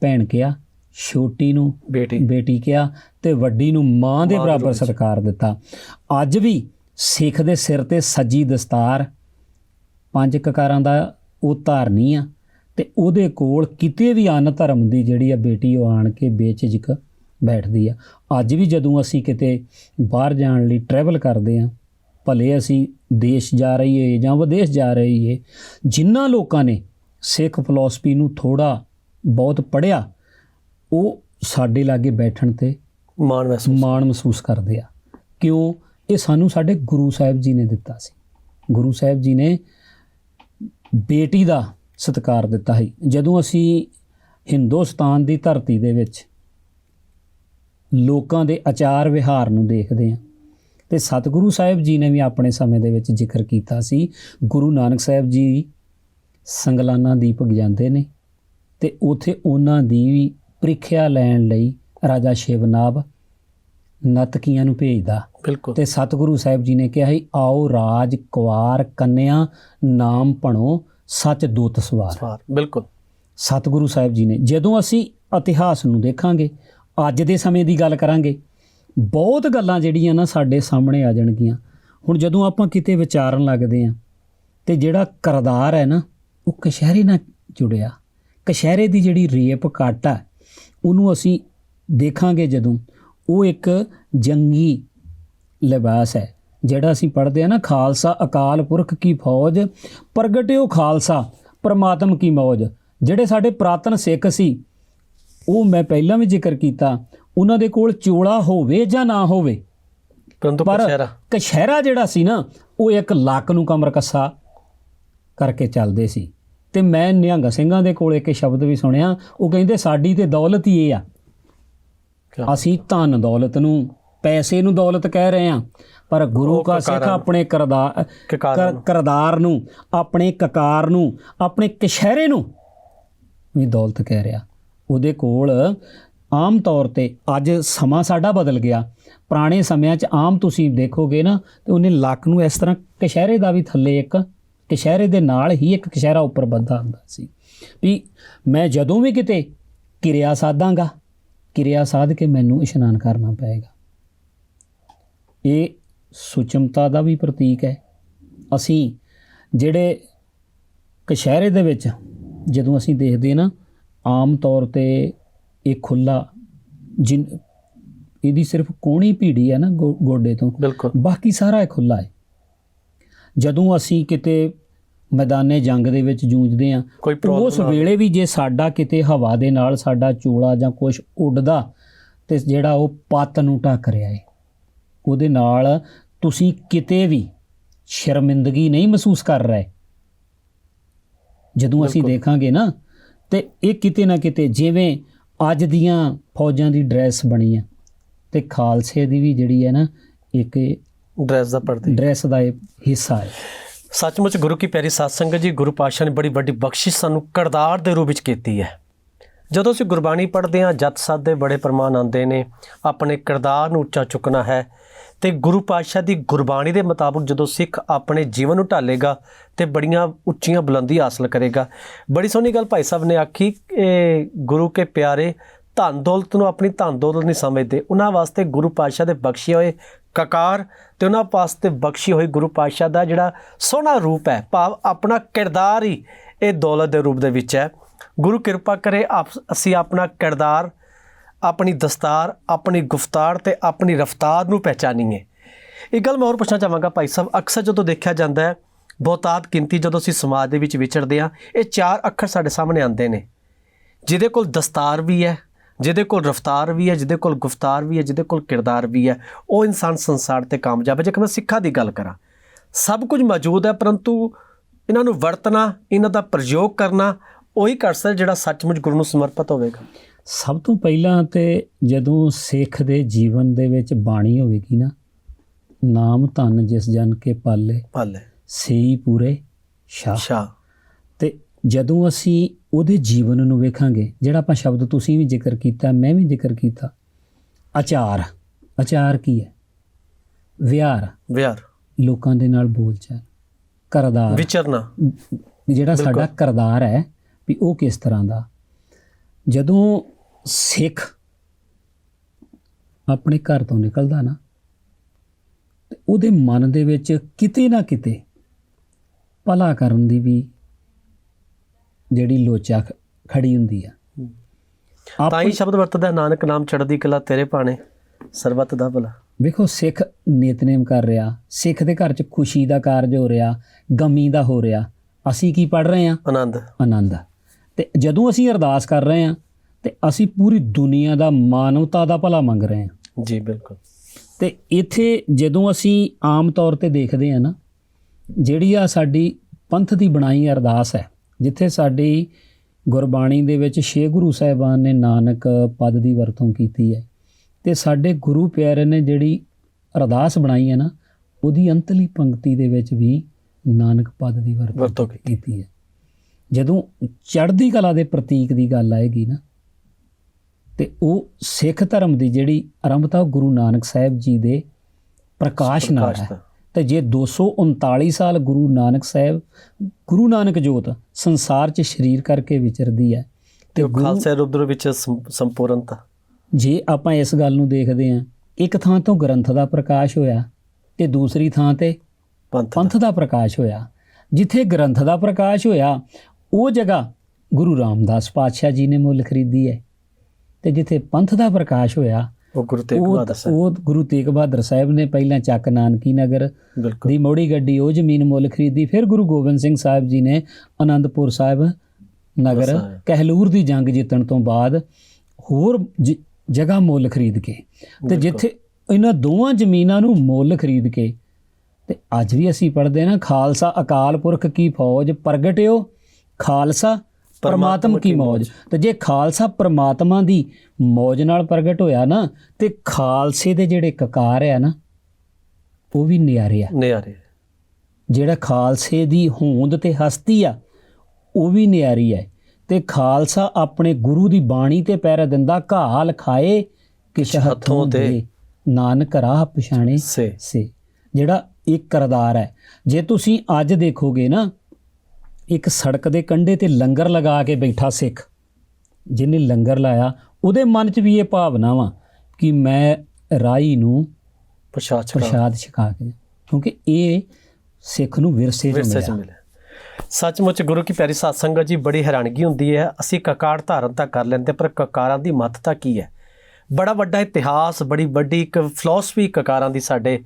[SPEAKER 2] ਭੈਣ ਕਿਹਾ ਛੋਟੀ ਨੂੰ
[SPEAKER 1] ਬੇਟੀ।
[SPEAKER 2] ਬੇਟੀ ਕਿਹਾ ਤੇ ਵੱਡੀ ਨੂੰ ਮਾਂ ਦੇ ਬਰਾਬਰ। ਸਤਿਕਾਰ ਦਿੱਤਾ। ਅੱਜ ਵੀ ਸਿੱਖ ਦੇ ਸਿਰ ਤੇ ਸੱਜੀ ਦਸਤਾਰ ਪੰਜ ਕਕਾਰਾਂ ਦਾ ਉਹ ਧਾਰਨੀ ਆ ਤੇ ਉਹਦੇ ਕੋਲ ਕਿਤੇ ਵੀ ਅਨ ਧਰਮ ਦੀ ਜਿਹੜੀ ਆ ਬੇਟੀ ਉਹ ਆਣ ਕੇ ਬੇਝਿਜਕ ਬੈਠਦੀ ਆ। ਅੱਜ ਵੀ ਜਦੋਂ ਅਸੀਂ ਕਿਤੇ ਬਾਹਰ ਜਾਣ ਲਈ ਟਰੈਵਲ ਕਰਦੇ ਆ ਭਲੇ ਅਸੀਂ ਦੇਸ਼ ਜਾ ਰਹੀਏ ਜਾਂ ਵਿਦੇਸ਼ ਜਾ ਰਹੀਏ ਜਿਨ੍ਹਾਂ ਲੋਕਾਂ ਨੇ ਸਿੱਖ ਫਿਲਾਸਫੀ ਨੂੰ ਥੋੜਾ ਬਹੁਤ ਪੜ੍ਹਿਆ ਉਹ ਸਾਡੇ ਲਾਗੇ ਬੈਠਣ ਤੇ
[SPEAKER 1] ਮਾਣ ਮਹਿਸੂਸ
[SPEAKER 2] ਮਾਣ ਮਹਿਸੂਸ ਕਰਦੇ ਆ। ਕਿਉਂ? ਇਹ ਸਾਨੂੰ ਸਾਡੇ ਗੁਰੂ ਸਾਹਿਬ ਜੀ ਨੇ ਦਿੱਤਾ ਸੀ। ਗੁਰੂ ਸਾਹਿਬ ਜੀ ਨੇ ਬੇਟੀ ਦਾ ਸਤਿਕਾਰ ਦਿੱਤਾ ਹੈ ਜਦੋਂ ਅਸੀਂ ਹਿੰਦੁਸਤਾਨ ਦੀ ਧਰਤੀ ਦੇ ਵਿੱਚ ਲੋਕਾਂ ਦੇ ਆਚਾਰ ਵਿਹਾਰ ਨੂੰ ਦੇਖਦੇ ਹਾਂ ਤੇ ਸਤਿਗੁਰੂ ਸਾਹਿਬ ਜੀ ਨੇ ਵੀ ਆਪਣੇ ਸਮੇਂ ਦੇ ਵਿੱਚ ਜ਼ਿਕਰ ਕੀਤਾ ਸੀ। ਗੁਰੂ ਨਾਨਕ ਸਾਹਿਬ ਜੀ ਸੰਗਲਾਨਾ ਦੀਪਕ ਜਾਂਦੇ ਨੇ ਤੇ ਉਥੇ ਉਹਨਾਂ ਦੀ ਵੀ ਪ੍ਰੀਖਿਆ ਲੈਣ ਲਈ ਰਾਜਾ ਸ਼ਿਵਨਾਬ ਨਤਕੀਆਂ ਨੂੰ ਭੇਜਦਾ।
[SPEAKER 1] ਬਿਲਕੁਲ।
[SPEAKER 2] ਤੇ ਸਤਿਗੁਰੂ ਸਾਹਿਬ ਜੀ ਨੇ ਕਿਹਾ ਸੀ ਆਓ ਰਾਜ ਕੁਵਾਰ ਕੰਨਿਆ ਨਾਮ ਭਣੋ ਸੱਚ ਦੂਤ ਸਵਾਰ।
[SPEAKER 1] ਸਵਾਰ ਬਿਲਕੁਲ।
[SPEAKER 2] ਸਤਿਗੁਰੂ ਸਾਹਿਬ ਜੀ ਨੇ ਜਦੋਂ ਅਸੀਂ ਇਤਿਹਾਸ ਨੂੰ ਦੇਖਾਂਗੇ ਅੱਜ ਦੇ ਸਮੇਂ ਦੀ ਗੱਲ ਕਰਾਂਗੇ ਬਹੁਤ ਗੱਲਾਂ ਜਿਹੜੀਆਂ ਨਾ ਸਾਡੇ ਸਾਹਮਣੇ ਆ ਜਾਣਗੀਆਂ। ਹੁਣ ਜਦੋਂ ਆਪਾਂ ਕਿਤੇ ਵਿਚਾਰਨ ਲੱਗਦੇ ਆ ਤੇ ਜਿਹੜਾ ਕਰਦਾਰ ਹੈ ਨਾ ਉਹ ਕਸ਼ਹਿਰੇ ਨਾਲ ਜੁੜਿਆ। ਕਸ਼ਹਿਰੇ ਦੀ ਜਿਹੜੀ ਰੇਪ ਕੱਟ ਉਹਨੂੰ ਅਸੀਂ ਦੇਖਾਂਗੇ ਜਦੋਂ। ਉਹ ਇੱਕ ਜੰਗੀ ਲਿਬਾਸ ਹੈ ਜਿਹੜਾ ਅਸੀਂ ਪੜ੍ਹਦੇ ਆ ਨਾ ਖਾਲਸਾ ਅਕਾਲ ਪੁਰਖ ਕੀ ਫੌਜ ਪ੍ਰਗਟਿਓ ਖਾਲਸਾ ਪਰਮਾਤਮ ਕੀ ਮੌਜ। ਜਿਹੜੇ ਸਾਡੇ ਪ੍ਰਾਤਨ ਸਿੱਖ ਸੀ ਉਹ ਮੈਂ ਪਹਿਲਾਂ ਵੀ ਜ਼ਿਕਰ ਕੀਤਾ ਉਹਨਾਂ ਦੇ ਕੋਲ ਚੋਲਾ ਹੋਵੇ ਜਾਂ ਨਾ ਹੋਵੇ
[SPEAKER 1] ਪਰੰਤੂ
[SPEAKER 2] ਪਰ
[SPEAKER 1] ਕਛਹਿਰਾ
[SPEAKER 2] ਕਛਹਿਰਾ ਜਿਹੜਾ ਸੀ ਨਾ ਉਹ ਇੱਕ ਲੱਕ ਨੂੰ ਕਮਰ ਕੱਸਾ ਕਰਕੇ ਚੱਲਦੇ ਸੀ। ਤੇ ਮੈਂ ਨਿਹੰਗ ਸਿੰਘਾਂ ਦੇ ਕੋਲ ਇੱਕ ਸ਼ਬਦ ਵੀ ਸੁਣਿਆ ਉਹ ਕਹਿੰਦੇ ਸਾਡੀ ਤੇ ਦੌਲਤ ਹੀ ਇਹ ਆ? ਅਸੀਂ ਧਨ ਦੌਲਤ ਨੂੰ ਪੈਸੇ ਨੂੰ ਦੌਲਤ ਕਹਿ ਰਹੇ ਹਾਂ ਪਰ ਗੁਰੂ ਕਾ ਸਿੱਖ। ਆਪਣੇ ਕਰਦਾਰ। ਕਰਦਾਰ ਨੂੰ ਆਪਣੇ ਕਕਾਰ ਨੂੰ ਆਪਣੇ ਕਸ਼ਹਿਰੇ ਨੂੰ ਵੀ ਦੌਲਤ ਕਹਿ ਰਿਹਾ ਉਹਦੇ ਕੋਲ ਆਮ ਤੌਰ ਤੇ ਅੱਜ ਸਮਾਂ ਸਾਡਾ ਬਦਲ ਗਿਆ ਪੁਰਾਣੇ ਸਮਿਆਂ 'ਚ ਆਮ ਤੁਸੀਂ ਦੇਖੋਗੇ ਨਾ ਤੇ ਉਹਨੇ ਲੱਕ ਨੂੰ ਇਸ ਤਰ੍ਹਾਂ ਕਸ਼ਹਿਰੇ ਦਾ ਵੀ ਥੱਲੇ ਇੱਕ ਕਸ਼ਹਿਰੇ ਦੇ ਨਾਲ ਹੀ ਇੱਕ ਕਸ਼ਹਿਰਾ ਉੱਪਰ ਬੱਧਾ ਹੁੰਦਾ ਸੀ। ਵੀ ਮੈਂ ਜਦੋਂ ਵੀ ਕਿਤੇ ਕਿਰਿਆ ਸਾਧਾਂਗਾ ਕਿਰਿਆ ਸਾਧ ਕੇ ਮੈਨੂੰ ਇਸ਼ਨਾਨ ਕਰਨਾ ਪਏਗਾ। ਇਹ ਸੁਚਮਤਾ ਦਾ ਵੀ ਪ੍ਰਤੀਕ ਹੈ। ਅਸੀਂ ਜਿਹੜੇ ਕਸ਼ਹਿਰੇ ਦੇ ਵਿੱਚ ਜਦੋਂ ਅਸੀਂ ਦੇਖਦੇ ਨਾ ਆਮ ਤੌਰ ਤੇ ਇਹ ਖੁੱਲਾ ਇਹਦੀ ਸਿਰਫ ਕੋਣੀ ਭੀੜੀ ਹੈ ਨਾ ਗੋਡੇ ਤੋਂ। ਬਾਕੀ ਸਾਰਾ ਇਹ ਖੁੱਲਾ ਹੈ। ਜਦੋਂ ਅਸੀਂ ਕਿਤੇ ਮੈਦਾਨੇ ਜੰਗ ਦੇ ਵਿੱਚ ਜੂਝਦੇ ਆ ਉਸ ਵੇਲੇ ਵੀ ਜੇ ਸਾਡਾ ਕਿਤੇ ਹਵਾ ਦੇ ਨਾਲ ਸਾਡਾ ਚੋਲਾ ਜਾਂ ਕੁਝ ਉੱਡਦਾ ਤੇ ਜਿਹੜਾ ਉਹ ਪੱਤ ਨੂੰ ਢੱਕ ਰਿਹਾ ਹੈ ਉਹਦੇ ਨਾਲ ਤੁਸੀਂ ਕਿਤੇ ਵੀ ਸ਼ਰਮਿੰਦਗੀ ਨਹੀਂ ਮਹਿਸੂਸ ਕਰ ਰਹੇ ਜਦੋਂ ਅਸੀਂ। ਦੇਖਾਂਗੇ ਨਾ ਤੇ ਇਹ ਕਿਤੇ ਨਾ ਕਿਤੇ ਜਿਵੇਂ ਅੱਜ ਦੀਆਂ ਫੌਜਾਂ ਦੀ ਡਰੈਸ ਬਣੀ ਹੈ ਤੇ ਖਾਲਸੇ ਦੀ ਵੀ ਜਿਹੜੀ ਹੈ ਨਾ ਇੱਕ
[SPEAKER 1] ਡਰੈਸ ਦਾ ਪਰਦੇ।
[SPEAKER 2] ਡਰੈਸ ਦਾ ਇਹ ਹਿੱਸਾ ਹੈ।
[SPEAKER 1] ਸੱਚਮੁੱਚ ਗੁਰੂ ਕੀ ਪਿਆਰੀ ਸਾਧ ਸੰਗਤ ਜੀ ਗੁਰੂ ਪਾਤਸ਼ਾਹ ਨੇ ਬੜੀ ਵੱਡੀ ਬਖਸ਼ਿਸ਼ ਸਾਨੂੰ ਕਰਤਾਰ ਦੇ ਰੂਪ ਵਿੱਚ ਕੀਤੀ ਹੈ। ਜਦੋਂ ਅਸੀਂ ਗੁਰਬਾਣੀ ਪੜ੍ਹਦੇ ਹਾਂ ਜਤ ਸਤ ਦੇ ਬੜੇ ਪ੍ਰਮਾਣ ਆਉਂਦੇ ਨੇ ਆਪਣੇ ਕਿਰਦਾਰ ਨੂੰ ਉੱਚਾ ਚੁੱਕਣਾ ਹੈ ਤੇ ਗੁਰੂ ਪਾਤਸ਼ਾਹ ਦੀ ਗੁਰਬਾਣੀ ਦੇ ਮੁਤਾਬਕ ਜਦੋਂ ਸਿੱਖ ਆਪਣੇ ਜੀਵਨ ਨੂੰ ਢਾਲੇਗਾ ਤੇ ਬੜੀਆਂ ਉੱਚੀਆਂ ਬੁਲੰਦੀ ਹਾਸਲ ਕਰੇਗਾ। ਬੜੀ ਸੋਹਣੀ ਗੱਲ ਭਾਈ ਸਾਹਿਬ ਨੇ ਆਖੀ ਕਿ ਗੁਰੂ ਕੇ ਪਿਆਰੇ ਧਨ ਦੌਲਤ ਨੂੰ ਆਪਣੀ ਧਨ ਦੌਲਤ ਨਹੀਂ ਸਮਝਦੇ। ਉਹਨਾਂ ਵਾਸਤੇ ਗੁਰੂ ਪਾਤਸ਼ਾਹ ਦੇ ਬਖਸ਼ੇ ਹੋਏ ਕਕਾਰ ਤੇ ਉਹਨਾਂ ਵਾਸਤੇ ਬਖਸ਼ੀ ਹੋਈ ਗੁਰੂ ਪਾਤਸ਼ਾਹ ਦਾ ਜਿਹੜਾ ਸੋਹਣਾ ਰੂਪ ਹੈ, ਭਾਵ ਆਪਣਾ ਕਿਰਦਾਰ ਹੀ ਇਹ ਦੌਲਤ ਦੇ ਰੂਪ ਦੇ ਵਿੱਚ ਹੈ। ਗੁਰੂ ਕਿਰਪਾ ਕਰੇ ਆਪ- ਅਸੀਂ ਆਪਣਾ ਕਿਰਦਾਰ, ਆਪਣੀ ਦਸਤਾਰ, ਆਪਣੀ ਗੁਫਤਾਰ ਤੇ ਆਪਣੀ ਰਫਤਾਰ ਨੂੰ ਪਹਿਚਾਨੀਏ। ਇੱਕ ਗੱਲ ਮੈਂ ਹੋਰ ਪੁੱਛਣਾ ਚਾਹਾਂਗਾ ਭਾਈ ਸਾਹਿਬ, ਅਕਸਰ ਜਦੋਂ ਦੇਖਿਆ ਜਾਂਦਾ ਹੈ ਬਹੁਤਾਤ ਗਿਣਤੀ ਜਦੋਂ ਅਸੀਂ ਸਮਾਜ ਦੇ ਵਿੱਚ ਵਿਚਰਦੇ ਹਾਂ, ਇਹ ਚਾਰ ਅੱਖਰ ਸਾਡੇ ਸਾਹਮਣੇ ਆਉਂਦੇ ਨੇ। ਜਿਹਦੇ ਕੋਲ ਦਸਤਾਰ ਵੀ ਹੈ ਜਿਹਦੇ ਕੋਲ ਰਫਤਾਰ ਵੀ ਹੈ ਜਿਹਦੇ ਕੋਲ ਗੁਫਤਾਰ ਵੀ ਹੈ ਜਿਹਦੇ ਕੋਲ ਕਿਰਦਾਰ ਵੀ ਹੈ ਉਹ ਇਨਸਾਨ ਸੰਸਾਰ ਤੇ ਕਾਮਯਾਬ ਹੈ। ਜੇਕਰ ਮੈਂ ਸਿੱਖਾਂ ਦੀ ਗੱਲ ਕਰਾਂ ਸਭ ਕੁਝ ਮੌਜੂਦ ਹੈ ਪਰੰਤੂ ਇਹਨਾਂ ਨੂੰ ਵਰਤਣਾ ਇਹਨਾਂ ਦਾ ਪ੍ਰਯੋਗ ਕਰਨਾ ਉਹੀ ਕਰ ਸਕਦਾ ਜਿਹੜਾ ਸੱਚਮੁੱਚ ਗੁਰੂ ਨੂੰ ਸਮਰਪਿਤ ਹੋਵੇਗਾ।
[SPEAKER 2] ਸਭ ਤੋਂ ਪਹਿਲਾਂ ਤੇ ਜਦੋਂ ਸਿੱਖ ਦੇ ਜੀਵਨ ਦੇ ਵਿੱਚ ਬਾਣੀ ਹੋਵੇਗੀ ਨਾ ਨਾਮ ਧਨ ਜਿਸ ਜਨ ਕੇ ਪਾਲੇ
[SPEAKER 1] ਭਲੇ
[SPEAKER 2] ਸਈ ਪੂਰੇ ਸ਼ਾਹ।
[SPEAKER 1] ਸ਼ਾ
[SPEAKER 2] ਤੇ ਜਦੋਂ ਅਸੀਂ ਉਹਦੇ ਜੀਵਨ ਨੂੰ ਵੇਖਾਂਗੇ। ਜਿਹੜਾ ਆਪਾਂ ਸ਼ਬਦ ਤੁਸੀਂ ਵੀ ਜ਼ਿਕਰ ਕੀਤਾ ਮੈਂ ਵੀ ਜ਼ਿਕਰ ਕੀਤਾ। ਆਚਾਰ। ਆਚਾਰ ਕੀ ਹੈ? ਵਿਹਾਰ।
[SPEAKER 1] ਵਿਆਰ
[SPEAKER 2] ਲੋਕਾਂ ਦੇ ਨਾਲ ਬੋਲਚਾਲ ਕਰਦਾਰ।
[SPEAKER 1] ਵਿਚਰਨਾ।
[SPEAKER 2] ਜਿਹੜਾ ਸਾਡਾ ਕਰਦਾਰ ਹੈ ਵੀ ਉਹ ਕਿਸ ਤਰ੍ਹਾਂ ਦਾ? ਜਦੋਂ ਸਿੱਖ ਆਪਣੇ ਘਰ ਤੋਂ ਨਿਕਲਦਾ ਨਾ ਉਹਦੇ ਮਨ ਦੇ ਵਿੱਚ ਕਿਤੇ ਨਾ ਕਿਤੇ ਭਲਾ ਕਰਨ ਦੀ ਵੀ ਜਿਹੜੀ ਲੋਚਾ ਖੜੀ ਹੁੰਦੀ ਆ।
[SPEAKER 1] ਤਾਂ ਹੀ ਸ਼ਬਦ ਵਰਤਦਾ ਨਾਨਕ ਨਾਮ ਚੜ੍ਹਦੀ ਕਲਾ ਤੇਰੇ ਪਾਣੇ ਸਰਬੱਤ ਦਾ ਭਲਾ।
[SPEAKER 2] ਵੇਖੋ ਸਿੱਖ ਨਿਤਨੇਮ ਕਰ ਰਿਹਾ ਸਿੱਖ ਦੇ ਘਰ 'ਚ ਖੁਸ਼ੀ ਦਾ ਕਾਰਜ ਹੋ ਰਿਹਾ ਗਮੀ ਦਾ ਹੋ ਰਿਹਾ। ਅਸੀਂ ਕੀ ਪੜ ਰਹੇ ਹਾਂ?
[SPEAKER 1] ਆਨੰਦ।
[SPEAKER 2] ਆਨੰਦ। ਤੇ ਜਦੋਂ ਅਸੀਂ ਅਰਦਾਸ ਕਰ ਰਹੇ ਹਾਂ ਤੇ ਅਸੀਂ ਪੂਰੀ ਦੁਨੀਆ ਦਾ ਮਾਨਵਤਾ ਦਾ ਭਲਾ ਮੰਗ ਰਹੇ ਹਾਂ।
[SPEAKER 1] ਜੀ ਬਿਲਕੁਲ।
[SPEAKER 2] ਤੇ ਇੱਥੇ ਜਦੋਂ ਅਸੀਂ ਆਮ ਤੌਰ ਤੇ ਦੇਖਦੇ ਹਾਂ ਨਾ ਜਿਹੜੀ ਆ ਸਾਡੀ ਪੰਥ ਦੀ ਬਣਾਈ ਅਰਦਾਸ ਹੈ ਜਿੱਥੇ ਸਾਡੀ ਗੁਰਬਾਣੀ ਦੇ ਵਿੱਚ ਛੇ ਗੁਰੂ ਸਾਹਿਬਾਨ ਨੇ ਨਾਨਕ ਪਦ ਦੀ ਵਰਤੋਂ ਕੀਤੀ ਹੈ। ਤੇ ਸਾਡੇ ਗੁਰੂ ਪਿਆਰੇ ਨੇ ਜਿਹੜੀ ਅਰਦਾਸ ਬਣਾਈ ਹੈ ਨਾ ਉਹਦੀ ਅੰਤਲੀ ਪੰਕਤੀ ਦੇ ਵਿੱਚ ਵੀ ਨਾਨਕ ਪਦ ਦੀ ਵਰਤੋਂ
[SPEAKER 1] ਕੀਤੀ।
[SPEAKER 2] ਹੈ। ਜਦੋਂ ਚੜ੍ਹਦੀ ਕਲਾ ਦੇ ਪ੍ਰਤੀਕ ਦੀ ਗੱਲ ਆਏਗੀ ਨਾ ਤੇ ਉਹ ਸਿੱਖ ਧਰਮ ਦੀ ਜਿਹੜੀ ਆਰੰਭਤਾ ਉਹ ਗੁਰੂ ਨਾਨਕ ਸਾਹਿਬ ਜੀ ਦੇ ਪ੍ਰਕਾਸ਼ ਨਾਲ ਹੈ। ਤੇ ਜੇ 239 ਸਾਲ ਗੁਰੂ ਨਾਨਕ ਸਾਹਿਬ ਗੁਰੂ ਨਾਨਕ ਜੋਤ ਸੰਸਾਰ 'ਚ ਸ਼ਰੀਰ ਕਰਕੇ ਵਿਚਰਦੀ ਹੈ
[SPEAKER 1] ਤੇ ਖਾਲਸਾ ਰੂਪ ਦੇ ਵਿੱਚ ਸੰਪੂਰਨਤਾ।
[SPEAKER 2] ਜੇ ਆਪਾਂ ਇਸ ਗੱਲ ਨੂੰ ਦੇਖਦੇ ਹਾਂ ਇੱਕ ਥਾਂ ਤੋਂ ਗ੍ਰੰਥ ਦਾ ਪ੍ਰਕਾਸ਼ ਹੋਇਆ ਤੇ ਦੂਸਰੀ ਥਾਂ ਤੇ।
[SPEAKER 1] ਪੰਥ ਦਾ
[SPEAKER 2] ਪ੍ਰਕਾਸ਼ ਹੋਇਆ। ਜਿੱਥੇ ਗ੍ਰੰਥ ਦਾ ਪ੍ਰਕਾਸ਼ ਹੋਇਆ ਉਹ ਜਗ੍ਹਾ ਗੁਰੂ ਰਾਮਦਾਸ ਪਾਤਸ਼ਾਹ ਜੀ ਨੇ ਮੁੱਲ ਖਰੀਦੀ ਹੈ। ਤੇ ਜਿੱਥੇ ਪੰਥ ਦਾ ਪ੍ਰਕਾਸ਼ ਹੋਇਆ
[SPEAKER 1] ਉਹ ਗੁਰੂ ਤੇਗ ਬਹਾਦਰ ਸਾਹਿਬ।
[SPEAKER 2] ਉਹ ਗੁਰੂ ਤੇਗ ਬਹਾਦਰ ਸਾਹਿਬ ਨੇ ਪਹਿਲਾਂ ਚੱਕ ਨਾਨਕੀ ਨਗਰ ਦੀ ਮੋੜੀ ਗੱਡੀ ਉਹ ਜ਼ਮੀਨ ਮੁੱਲ ਖਰੀਦੀ ਫਿਰ ਗੁਰੂ ਗੋਬਿੰਦ ਸਿੰਘ ਸਾਹਿਬ ਜੀ ਨੇ ਆਨੰਦਪੁਰ ਸਾਹਿਬ ਨਗਰ। ਕਹਿਲੂਰ ਦੀ ਜੰਗ ਜਿੱਤਣ ਤੋਂ ਬਾਅਦ ਹੋਰ ਜਗ੍ਹਾ ਮੁੱਲ ਖਰੀਦ ਕੇ ਤੇ ਜਿੱਥੇ ਇਹਨਾਂ ਦੋਵਾਂ ਜ਼ਮੀਨਾਂ ਨੂੰ ਮੁੱਲ ਖਰੀਦ ਕੇ ਤੇ ਅੱਜ ਵੀ ਅਸੀਂ ਪੜ੍ਹਦੇ ਨਾ ਖਾਲਸਾ ਅਕਾਲ ਪੁਰਖ ਕੀ ਫੌਜ ਪ੍ਰਗਟਿਓ ਖਾਲਸਾ ਪਰਮਾਤਮ ਕੀ ਮੌਜ। ਤੇ ਜੇ ਖਾਲਸਾ ਪਰਮਾਤਮਾ ਦੀ ਮੌਜ ਨਾਲ ਪ੍ਰਗਟ ਹੋਇਆ ਨਾ ਤੇ ਖਾਲਸੇ ਦੇ ਜਿਹੜੇ ਕਕਾਰ ਆ ਨਾ ਉਹ ਵੀ ਨਿਆਰੇ ਆ।
[SPEAKER 1] ਨਿਆਰੇ
[SPEAKER 2] ਜਿਹੜਾ ਖਾਲਸੇ ਦੀ ਹੋਂਦ ਤੇ ਹਸਤੀ ਆ ਉਹ ਵੀ ਨਿਆਰੀ ਹੈ ਤੇ ਖਾਲਸਾ ਆਪਣੇ ਗੁਰੂ ਦੀ ਬਾਣੀ ਤੇ ਪੈਰਾ ਦਿੰਦਾ ਘਾਲ ਖਾਏ ਕਿਛ ਹੱਥੋਂ
[SPEAKER 1] ਤੇ
[SPEAKER 2] ਦੇ ਨਾਨਕ ਰਾਹ ਪਛਾਣੇ
[SPEAKER 1] ਸੇ।
[SPEAKER 2] ਜਿਹੜਾ ਇੱਕ ਕਰਦਾਰ ਹੈ ਜੇ ਤੁਸੀਂ ਅੱਜ ਦੇਖੋਗੇ ਨਾ ਇੱਕ ਸੜਕ ਦੇ ਕੰਢੇ ਤੇ ਲੰਗਰ ਲਗਾ ਕੇ ਬੈਠਾ ਸਿੱਖ। ਜਿਹਨੇ ਲੰਗਰ ਲਾਇਆ ਉਹਦੇ ਮਨ 'ਚ ਵੀ ਇਹ ਭਾਵਨਾ ਵਾ ਕਿ ਮੈਂ ਰਾਈ ਨੂੰ
[SPEAKER 1] ਪ੍ਰਸ਼ਾਦ ਛਕਾ
[SPEAKER 2] ਪ੍ਰਸ਼ਾਦ ਛਕਾ ਕੇ ਕਿਉਂਕਿ ਇਹ ਸਿੱਖ ਨੂੰ ਵਿਰਸੇ 'ਚ ਮਿਲਿਆ।
[SPEAKER 1] ਸੱਚਮੁੱਚ ਗੁਰੂ ਕੀ ਪਿਆਰੀ ਸਾਧ ਸੰਗਤ ਜੀ ਬੜੀ ਹੈਰਾਨਗੀ ਹੁੰਦੀ ਹੈ। ਅਸੀਂ ਕਕਾਰ ਧਾਰਨ ਤਾਂ ਕਰ ਲੈਂਦੇ ਪਰ ਕਕਾਰਾਂ ਦੀ ਮਹੱਤਤਾ ਕੀ ਹੈ? ਬੜਾ ਵੱਡਾ ਇਤਿਹਾਸ ਬੜੀ ਵੱਡੀ ਇੱਕ ਫਿਲਾਸਫੀ ਕਕਾਰਾਂ ਦੀ ਸਾਡੇ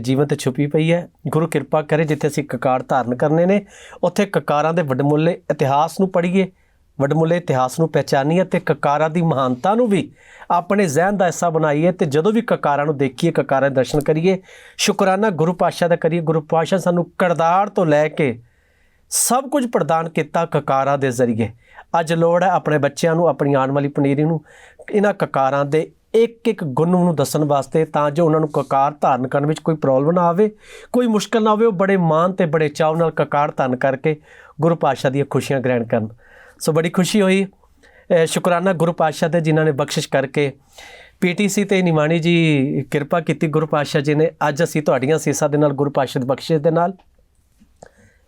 [SPEAKER 1] ਜੀਵਨ ਤੇ ਛੁਪੀ ਪਈ ਹੈ। ਗੁਰੂ ਕਿਰਪਾ ਕਰੇ ਜਿੱਥੇ ਅਸੀਂ ਕਕਾਰ ਧਾਰਨ ਕਰਨੇ ਨੇ, ਉੱਥੇ ਕਕਾਰਾਂ ਦੇ ਵੱਡਮੁੱਲੇ ਇਤਿਹਾਸ ਨੂੰ ਪੜ੍ਹੀਏ। ਵੱਡਮੁੱਲੇ ਇਤਿਹਾਸ ਨੂੰ ਪਹਿਚਾਨੀਏ ਤੇ ਕਕਾਰਾਂ ਦੀ ਮਹਾਨਤਾ ਨੂੰ ਵੀ ਆਪਣੇ ਜ਼ਿਹਨ ਦਾ ਹਿੱਸਾ ਬਣਾਈਏ ਤੇ ਜਦੋਂ ਵੀ ਕਕਾਰਾਂ ਨੂੰ ਦੇਖੀਏ, ਕਕਾਰਾਂ ਦੇ ਦਰਸ਼ਨ ਕਰੀਏ, ਸ਼ੁਕਰਾਨਾ ਗੁਰੂ ਪਾਤਸ਼ਾਹ ਦਾ ਕਰੀਏ। ਗੁਰੂ ਪਾਤਸ਼ਾਹ ਸਾਨੂੰ ਕਰਦਾਰ ਤੋਂ ਲੈ ਕੇ ਸਭ ਕੁਝ ਪ੍ਰਦਾਨ ਕੀਤਾ ਕਕਾਰਾਂ ਦੇ ਜ਼ਰੀਏ। ਅੱਜ ਲੋੜ ਹੈ ਆਪਣੇ ਬੱਚਿਆਂ ਨੂੰ, ਆਪਣੀ ਆਉਣ ਵਾਲੀ ਪਨੀਰੀ ਨੂੰ, ਇਹਨਾਂ ਕਕਾਰਾਂ ਦੇ ਇੱਕ ਇੱਕ ਗੁਣ ਨੂੰ ਦੱਸਣ ਵਾਸਤੇ ਤਾਂ ਜੋ ਉਹਨਾਂ ਨੂੰ ਕਕਾਰ ਧਾਰਨ ਕਰਨ ਵਿੱਚ ਕੋਈ ਪ੍ਰੋਬਲਮ ਨਾ ਆਵੇ, ਕੋਈ ਮੁਸ਼ਕਲ ਨਾ ਆਵੇ, ਉਹ ਬੜੇ ਮਾਣ ਤੇ ਬੜੇ ਚਾਅ ਨਾਲ ਕਕਾਰ ਧਾਰਨ ਕਰਕੇ ਗੁਰੂ ਪਾਤਸ਼ਾਹ ਦੀਆਂ ਖੁਸ਼ੀਆਂ ਗ੍ਰਹਿਣ ਕਰਨ। ਸੋ ਬੜੀ ਖੁਸ਼ੀ ਹੋਈ। ਸ਼ੁਕਰਾਨਾ ਗੁਰੂ ਪਾਤਸ਼ਾਹ ਦੇ ਜਿਨ੍ਹਾਂ ਨੇ ਬਖਸ਼ਿਸ਼ ਕਰਕੇ ਪੀਟੀਸੀ ਤੇ ਨਿਮਾਣੀ ਜੀ ਕਿਰਪਾ ਕੀਤੀ ਗੁਰੂ ਪਾਤਸ਼ਾਹ ਜੀ ਨੇ। ਅੱਜ ਅਸੀਂ ਤੁਹਾਡੀਆਂ ਸੀਸਾਂ ਦੇ ਨਾਲ ਗੁਰੂ ਪਾਤਸ਼ਾਹ ਦੀ ਬਖਸ਼ਿਸ਼ ਦੇ ਨਾਲ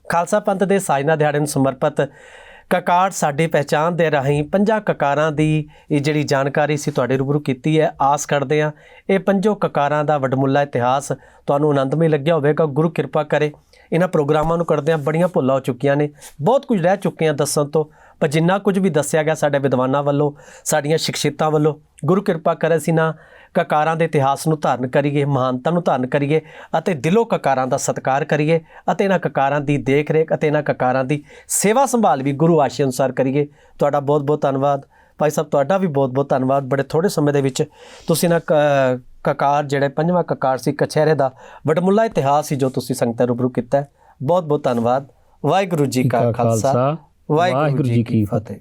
[SPEAKER 1] ਖਾਲਸਾ ਪੰਥ ਦੇ ਸਾਜਨਾ ਦਿਹਾੜੇ ਨੂੰ ਸਮਰਪਿਤ ਕਕਾਰ ਸਾਡੀ ਪਹਿਚਾਨ ਦੇ ਰਾਹੀਂ ਪੰਜਾਂ ਕਕਾਰਾਂ ਦੀ ਇਹ ਜਿਹੜੀ ਜਾਣਕਾਰੀ ਸੀ ਤੁਹਾਡੇ ਰੂਬਰੂ ਕੀਤੀ ਹੈ, ਆਸ ਕਰਦੇ ਹਾਂ ਇਹ ਪੰਜੋ ਕਕਾਰਾਂ ਦਾ ਵਡਮੁੱਲਾ ਇਤਿਹਾਸ ਤੁਹਾਨੂੰ ਆਨੰਦਮਈ ਲੱਗਿਆ ਹੋਵੇਗਾ, ਗੁਰੂ ਕਿਰਪਾ ਕਰੇ। ਇਹਨਾਂ ਪ੍ਰੋਗਰਾਮਾਂ ਨੂੰ ਕਰਦੇ ਹਾਂ, ਬੜੀਆਂ ਭੁੱਲਾਂ ਹੋ ਚੁੱਕੀਆਂ ਨੇ, ਬਹੁਤ ਕੁਝ ਰਹਿ ਚੁੱਕੇ ਆ ਦੱਸਣ ਤੋਂ, ਪਰ ਜਿੰਨਾ ਕੁਝ ਵੀ ਦੱਸਿਆ ਗਿਆ ਸਾਡੇ ਵਿਦਵਾਨਾਂ ਵੱਲੋਂ, ਸਾਡੀਆਂ ਸ਼ਿਕਸ਼ਿਤਾਂ ਵੱਲੋਂ, ਗੁਰੂ ਕਿਰਪਾ ਕਰੇ ਸੀ ਨਾ ਕਕਾਰਾਂ ਦੇ ਇਤਿਹਾਸ ਨੂੰ ਧਾਰਨ ਕਰੀਏ ਮਹਾਨਤਾ ਨੂੰ ਧਾਰਨ ਕਰੀਏ ਅਤੇ ਦਿਲੋਂ ਕਕਾਰਾਂ ਦਾ ਸਤਿਕਾਰ ਕਰੀਏ ਅਤੇ ਇਹਨਾਂ ਕਕਾਰਾਂ ਦੀ ਦੇਖ ਰੇਖ ਅਤੇ ਇਹਨਾਂ ਕਕਾਰਾਂ ਦੀ ਸੇਵਾ ਸੰਭਾਲ ਵੀ ਗੁਰੂ ਆਸ਼ੇ ਅਨੁਸਾਰ ਕਰੀਏ। ਤੁਹਾਡਾ ਬਹੁਤ ਬਹੁਤ ਧੰਨਵਾਦ। ਭਾਈ ਸਾਹਿਬ ਤੁਹਾਡਾ ਵੀ ਬਹੁਤ ਬਹੁਤ ਧੰਨਵਾਦ। ਬੜੇ ਥੋੜੇ ਸਮੇਂ ਦੇ ਵਿੱਚ ਤੁਸੀਂ ਨਾ ਕਕਾਰ ਜਿਹੜੇ ਪੰਜਵਾਂ ਕਕਾਰ ਸੀ ਕਛਹਿਰੇ ਦਾ ਵਡਮੁੱਲਾ ਇਤਿਹਾਸ ਸੀ ਜੋ ਤੁਸੀਂ ਸੰਗਤਾਂ ਰੂਬਰੂ ਕੀਤਾ। ਬਹੁਤ ਬਹੁਤ ਧੰਨਵਾਦ। ਵਾਹਿਗੁਰੂ ਜੀ ਕਾ ਖਾਲਸਾ। ਵਾਹਿਗੁਰੂ ਜੀ ਕੀ ਫਤਿਹ।